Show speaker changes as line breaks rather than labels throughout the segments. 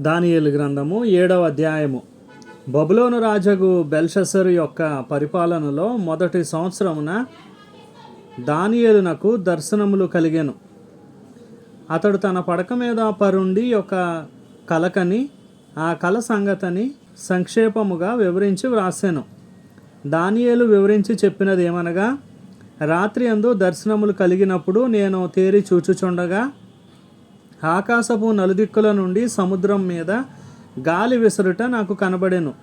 దానియలు గ్రంథము ఏడవ అధ్యాయము. బబులోను రాజగు బెల్షసరు యొక్క పరిపాలనలో మొదటి సంవత్సరమున దానియలునకు దర్శనములు కలిగాను. అతడు తన పడక మీద పరుండి ఒక కలకని ఆ కల సంగతని సంక్షేపముగా వివరించి వ్రాసాను. దానియేలు వివరించి చెప్పినది ఏమనగా రాత్రి అందు దర్శనములు కలిగినప్పుడు నేను తేరి చూచుచుండగా ఆకాశపు నలుదిక్కుల నుండి సముద్రం మీద గాలి విసరుట నాకు కనబడెను.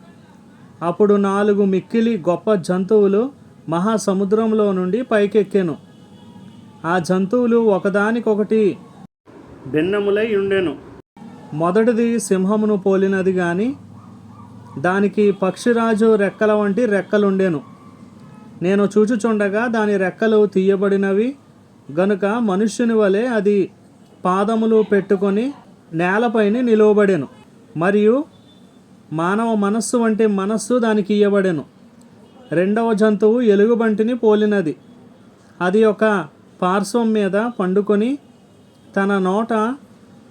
అప్పుడు నాలుగు మిక్కిలి గొప్ప జంతువులు మహాసముద్రంలో నుండి పైకెక్కెను. ఆ జంతువులు ఒకదానికొకటి భిన్నములై ఉండెను. మొదటిది సింహమును పోలినది గాని దానికి పక్షిరాజు రెక్కల వంటి రెక్కలుండెను. నేను చూచుచుండగా దాని రెక్కలు తీయబడినవి గనుక మనుష్యుని వలె అది పాదములు పెట్టుకొని నేలపైన నిలువబడెను. మరియు మానవ మనస్సు వంటి మనస్సు దానికి ఇయ్యబడెను. రెండవ జంతువు ఎలుగుబంటిని పోలినది. అది ఒక పార్శ్వం మీద పండుకొని తన నోట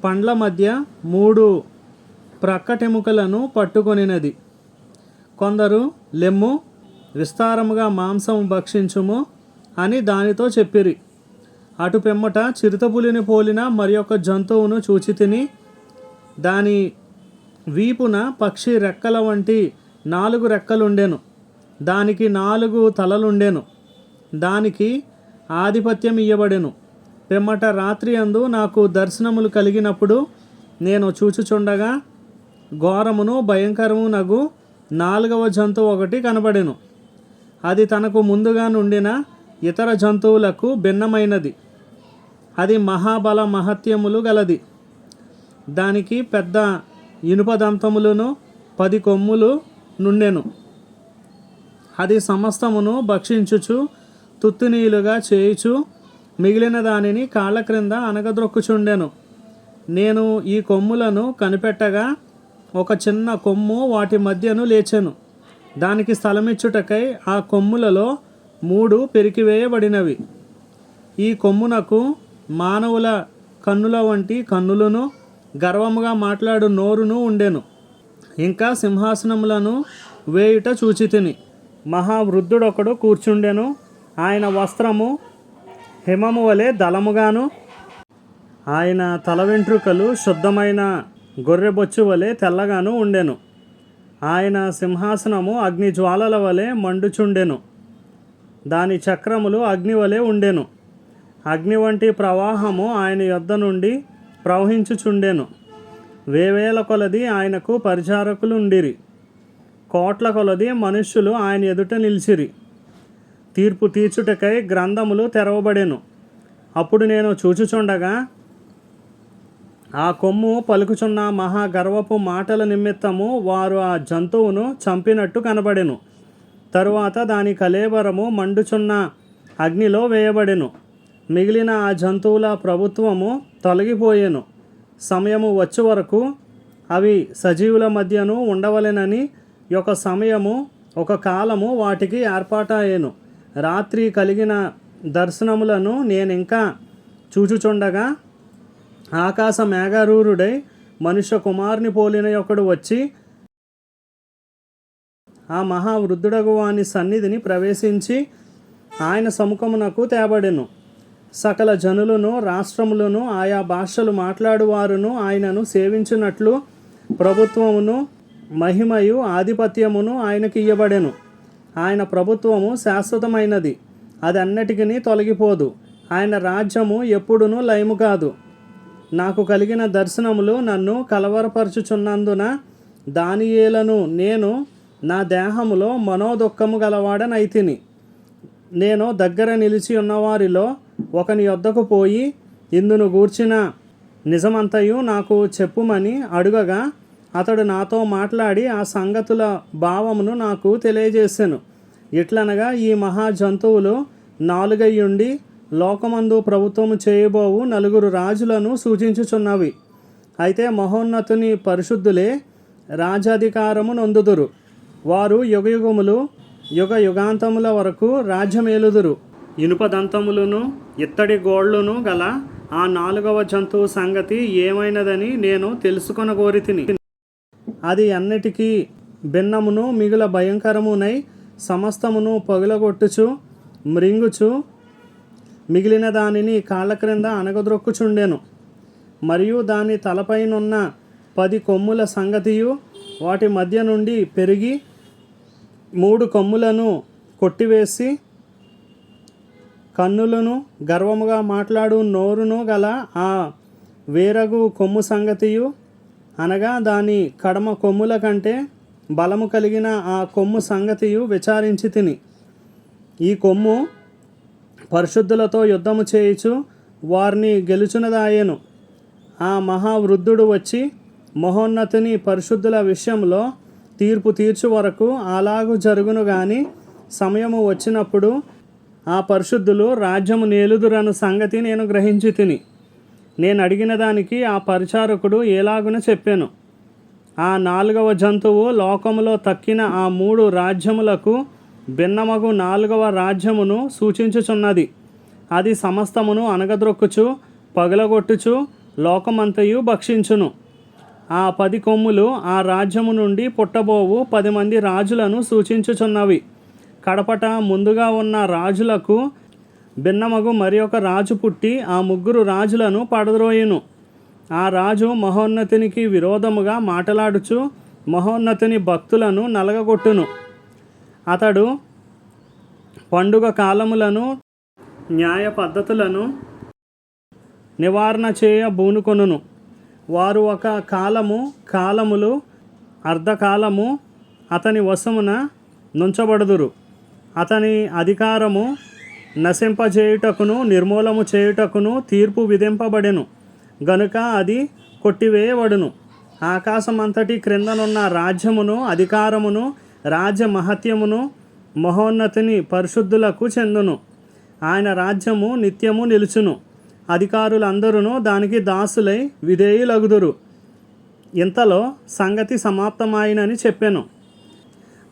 పండ్ల మధ్య మూడు ప్రక్కటెముకలను పట్టుకొనినది. కొందరు లెమ్ము విస్తారముగా మాంసం భక్షించుము అని దానితో చెప్పిరి. అటు పెమ్మట చిరుతపులిని పోలిన మరి ఒక జంతువును చూచి తిని దాని వీపున పక్షి రెక్కల వంటి నాలుగు రెక్కలుండెను. దానికి నాలుగు తలలుండెను. దానికి ఆధిపత్యం ఇయ్యబడెను. పిమ్మట రాత్రి అందు నాకు దర్శనములు కలిగినప్పుడు నేను చూచుచుండగా ఘోరమును భయంకరము నగు నాలుగవ జంతువు ఒకటి కనబడెను. అది తనకు ముందుగా నుండిన ఇతర జంతువులకు భిన్నమైనది. అది మహాబల మహత్యములు గలది. దానికి పెద్ద ఇనుప దంతములను పది కొమ్ములు నుండెను. అది సమస్తమును భక్షించుచు తుత్తునీయులుగా చేయుచు మిగిలిన దానిని కాళ్ళ క్రింద అనగద్రొక్కుచుండెను నేను ఈ కొమ్ములను కనిపెట్టగా ఒక చిన్న కొమ్ము వాటి మధ్యను లేచెను. దానికి స్థలమిచ్చుటకై ఆ కొమ్ములలో మూడు పెరికివేయబడినవి. ఈ కొమ్మునకు మానవుల కన్నుల వంటి కన్నులను గర్వముగా మాట్లాడు నోరును ఉండెను. ఇంకా సింహాసనములను వేయుట చూచితిని. మహావృద్ధుడొకడు కూర్చుండెను. ఆయన వస్త్రము హిమము వలె దళముగాను ఆయన తల వెంట్రుకలు శుద్ధమైన గొర్రెబొచ్చు వలె తెల్లగాను ఉండెను. ఆయన సింహాసనము అగ్ని జ్వాలల వలె మండుచుండెను. దాని చక్రములు అగ్ని వలె ఉండెను. అగ్ని వంటి ప్రవాహము ఆయన యొద్ద నుండి ప్రవహించుచుండెను. వేవేల కొలది ఆయనకు పరిచారకులు ఉండిరి కోట్ల కొలది మనుష్యులు ఆయన ఎదుట నిలిచిరి. తీర్పు తీర్చుటకై గ్రంథములు తెరవబడెను. అప్పుడు నేను చూచుచుండగా ఆ కొమ్ము పలుకుచున్న మహాగర్వపు మాటల నిమిత్తము వారు ఆ జంతువును చంపినట్టు కనబడెను. తరువాత దాని కలేబరము మండుచున్న అగ్నిలో వేయబడెను. మిగిలిన ఆ జంతువుల ప్రభుత్వము తొలగిపోయెను. సమయము వచ్చే వరకు అవి సజీవుల మధ్యను ఉండవలెనని ఒక సమయము ఒక కాలము వాటికి ఏర్పాటయ్యెను. రాత్రి కలిగిన దర్శనములను నేను ఇంకా చూచుచుండగా ఆకాశ మేఘారూరుడై మనుష్య కుమారుని పోలిన ఒకడు వచ్చి ఆ మహావృద్ధుడగు వాని సన్నిధిని ప్రవేశించి ఆయన సముఖమునకు తేబడెను. సకల జనులను రాష్ట్రములను ఆయా భాషలు మాట్లాడువారును ఆయనను సేవించినట్లు ప్రభుత్వమును మహిమయు ఆధిపత్యమును ఆయనకి ఇయ్యబడెను. ఆయన ప్రభుత్వము శాశ్వతమైనది. అది అన్నిటికీ తొలగిపోదు. ఆయన రాజ్యము ఎప్పుడునూ లయము కాదు. నాకు కలిగిన దర్శనములు నన్ను కలవరపరచుచున్నందున దానియేలను నేను నా దేహములో మనోదుఖము గలవాడనైతిని. నేను దగ్గర నిలిచి ఉన్నవారిలో ఒకని యొద్దకు పోయి ఇందును గూర్చిన నిజమంతయు నాకు చెప్పుమని అడుగగా అతడు నాతో మాట్లాడి ఆ సంగతుల భావమును నాకు తెలియజేశాను ఇట్లనగా ఈ మహా జంతువులు నాలుగయ్యుండి లోకమందు ప్రభుత్వము చేయబోవు నలుగురు రాజులను సూచించుచున్నవి. అయితే మహోన్నతుని పరిశుద్ధులే రాజాధికారము నొందుదురు. వారు యుగయుగములు యుగ యుగాంతముల వరకు రాజ్యమేలుదురు. ఇనుప దంతములను ఇత్తడి గోళ్ళను గల ఆ నాలుగవ జంతువు సంగతి ఏమైనదని నేను తెలుసుకొన కోరితిని అది అన్నిటికీ భిన్నమును మిగుల భయంకరమునై సమస్తమును పగులగొట్టుచు మృంగుచు మిగిలిన దానిని కాళ్ళ క్రింద అనగద్రొక్కుచుండెను మరియు దాని తలపైనున్న పది కొమ్ముల సంగతియు వాటి మధ్య నుండి పెరిగి మూడు కొమ్ములను కొట్టివేసి కన్నులను గర్వముగా మాట్లాడు నోరును గల ఆ వేరగు కొమ్ము సంగతియు అనగా దాని కడమ కొమ్ముల కంటే బలము కలిగిన ఆ కొమ్ము సంగతియు విచారించి తిని. ఈ కొమ్ము పరిశుద్ధులతో యుద్ధము చేయుచు వారిని గెలుచునదాయను ఆ మహావృద్ధుడు వచ్చి మహోన్నతిని పరిశుద్ధుల విషయంలో తీర్పు తీర్చు వరకు అలాగు జరుగును కానీ సమయము వచ్చినప్పుడు ఆ పరిశుద్ధులు రాజ్యము నేలుదురను సంగతి నేను గ్రహించి తిని. నేను అడిగిన దానికి ఆ పరిచారకుడు ఎలాగున చెప్పాను. ఆ నాలుగవ జంతువు లోకములో తక్కిన ఆ మూడు రాజ్యములకు భిన్నమగు నాలుగవ రాజ్యమును సూచించుచున్నది. అది సమస్తమును అనగద్రొక్కుచు పగలగొట్టుచు లోకమంతయు భక్షించును. ఆ పది కొమ్ములు ఆ రాజ్యము నుండి పుట్టబోవు పది మంది రాజులను సూచించుచున్నవి. కడపట ముందుగా ఉన్న రాజులకు భిన్నమగు మరి ఒక రాజు పుట్టి ఆ ముగ్గురు రాజులను పడద్రోయును. ఆ రాజు మహోన్నతునికి విరోధముగా మాటలాడుచు మహోన్నతుని భక్తులను నలగగొట్టును. అతడు పండుగ కాలములను న్యాయ పద్ధతులను నివారణ చేయ బూనుకొనును. వారు ఒక కాలము కాలములు అర్ధకాలము అతని వశమున నుంచబడుదురు. అతని అధికారము నశింపజేయుటకును నిర్మూలము చేయుటకును తీర్పు విధింపబడెను. గనుక అది కొట్టివేయబడును. ఆకాశమంతటి క్రిందనున్న రాజ్యమును అధికారమును రాజ్య మహత్యమును మహోన్నతిని పరిశుద్ధులకు చెందును. ఆయన రాజ్యము నిత్యము నిలుచును. అధికారులందరూ దానికి దాసులై విధేయులగుదురు. ఇంతలో సంగతి సమాప్తమాయినని చెప్పాను.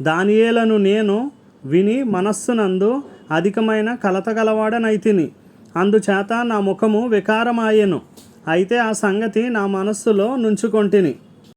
దానియేలను నేను విని మనస్సునందు అధికమైన కలత గలవాడనైతిని. అందుచేత నా ముఖము వికారమాయెను. అయితే ఆ సంగతి నా మనస్సులో నుంచుకొంటిని.